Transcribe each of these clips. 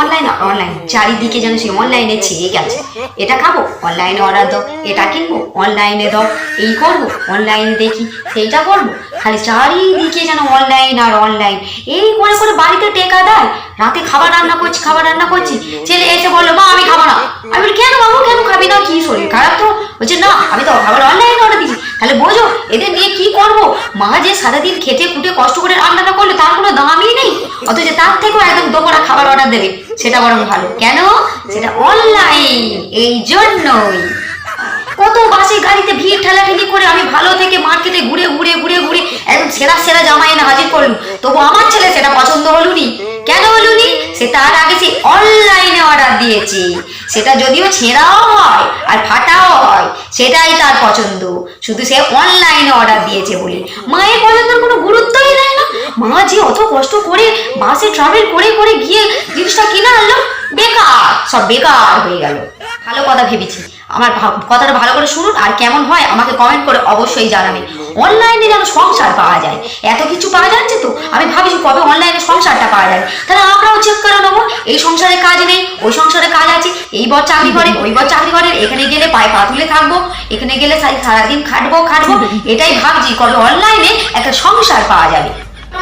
Online online চারিদিকে যেন সে অনলাইনে ছেয়ে গেছে। এটা খাব? অনলাইনে অর্ডার দাও। এটা কিনবো? অনলাইনে দাও। এই করব? অনলাইনে দেখি। সেইটা করব? খালি চারিদিকে যেন অনলাইন আর অনলাইন এই করে করে বাড়িতে টেকা দেয়। রাতে খাবার রান্না করছি, খাবার রান্না করছি। ছেলে এসে বলল, মা, আমি খাব না। আমি বলি, কেন বাবু? কেন খাবি না? কি শরীর খারাপ তো? বলছে, না, আমি তো খাবার অনলাইনে অর্ডার দিচ্ছি তাহলে বোঝো, এদের নিয়ে কি করব? মা যে সারাদিন খেটে খুটে কষ্ট করে রান্নাটা করলে তার কোনো দামই নেই অথচ তার থেকেও একদম দোকানা খাবার অর্ডার দেবে, সেটা বরং ভালো। কেন? সেটা অনলাইন এই জন্যই। কত বাসে গাড়িতে ভিড় ঠেলাঠেলি করে আমি ভালো থেকে মার্কেটে ঘুরে ঘুরে ঘুরে ঘুরে একদম সেরা সেরা জামা এনে হাজির করলুম। তবু আমার ছেলে সেটা পছন্দ হলুনি। কেন হলুনি? সে তার আগে সে অনলাইনে অর্ডার দিয়েছে। সেটা যদিও ছেঁড়াও হয় আর ফাটাও হয়, সেটাই তার পছন্দ। শুধু সে অনলাইনে অর্ডার দিয়েছে বলে। মায়ের পছন্দের কোনো গুরুত্বই না মা যে অত কষ্ট করে বাসে ট্রাভেল করে করে গিয়ে জিনিসটা কিনে আনলো, বেকার, সব বেকার হয়ে গেল। ভালো কথা ভেবেছি। আমার কথাটা ভালো করে শুনুন আর কেমন হয় আমাকে কমেন্ট করে অবশ্যই জানাবেন অনলাইনে যেন সংসার পাওয়া যায়। এত কিছু পাওয়া যাচ্ছে তো? আমি ভাবছি কবে অনলাইনে সংসারটা পাওয়া যায় তাহলে আমরাও চেক করে নেব। এই সংসারে কাজ নেই, ওই সংসারে কাজ আছে। এই বর চাকরি করে, ওই বর চাকরি করে। এখানে গেলে পায়ে পা তুলে থাকব। এখানে গেলে সারাদিন খাটবো খাটবো। এটাই ভাবছি কবে অনলাইনে একটা সংসার পাওয়া যাবে।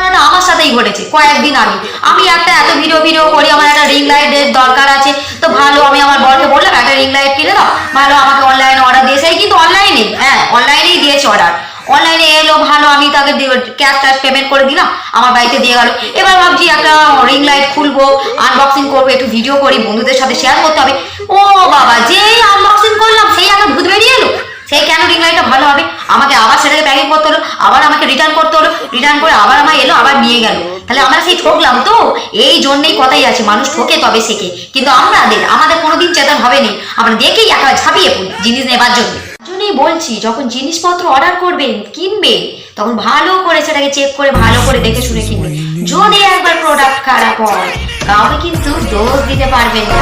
ঘটনাটা আমার সাথেই ঘটেছে, কয়েকদিন আগে। আমি একটা এত ভিডিও ভিডিও করি, আমার একটা রিং লাইটের দরকার আছে। তো ভালো, আমি আমার বরকে বললাম, একটা রিং লাইট কিনে দাও। ভালো, আমাকে অনলাইনে অর্ডার দিয়েছে। কিন্তু অনলাইনে হ্যাঁ অনলাইনেই দিয়েছে অর্ডার অনলাইনে এলো, ভালো, আমি তাকে ক্যাশ ট্যাশ পেমেন্ট করে দিলাম, আমার বাড়িতে দিয়ে গেল। এবার ভাবছি একটা রিং লাইট খুলবো আনবক্সিং করব, একটু ভিডিও করি, বন্ধুদের সাথে শেয়ার করতে হবে। ও বাবা, যেই আনবক্সিং করলাম, সেই একটা ভূত বেরিয়ে এলো। সেই কেন রিং লাইটটা ভালো সেটাকে করতে হলো, আবার আমাকে রিটার্ন করতে হলো রিটার্ন করে আবার আমার এলো, আবার নিয়ে গেল। তাহলে আমরা সেই ঠকলাম তো? এই জন্যই কথাই আছে, মানুষ ঠকে তবে শেখে। কিন্তু আমাদের আমাদের কোনোদিন চেতন হবে না আমরা দেখেই একেবারে ঝাঁপিয়ে পড়ি জিনিস নেবার জন্য। জন্যই বলছি, যখন জিনিসপত্র অর্ডার করবেন কিনবে তখন ভালো করে সেটাকে চেক করে, ভালো করে দেখে শুনে কিনবে যদি একবার প্রোডাক্ট খারাপ হয়, কাউকে কিন্তু দোষ দিতে পারবেন না?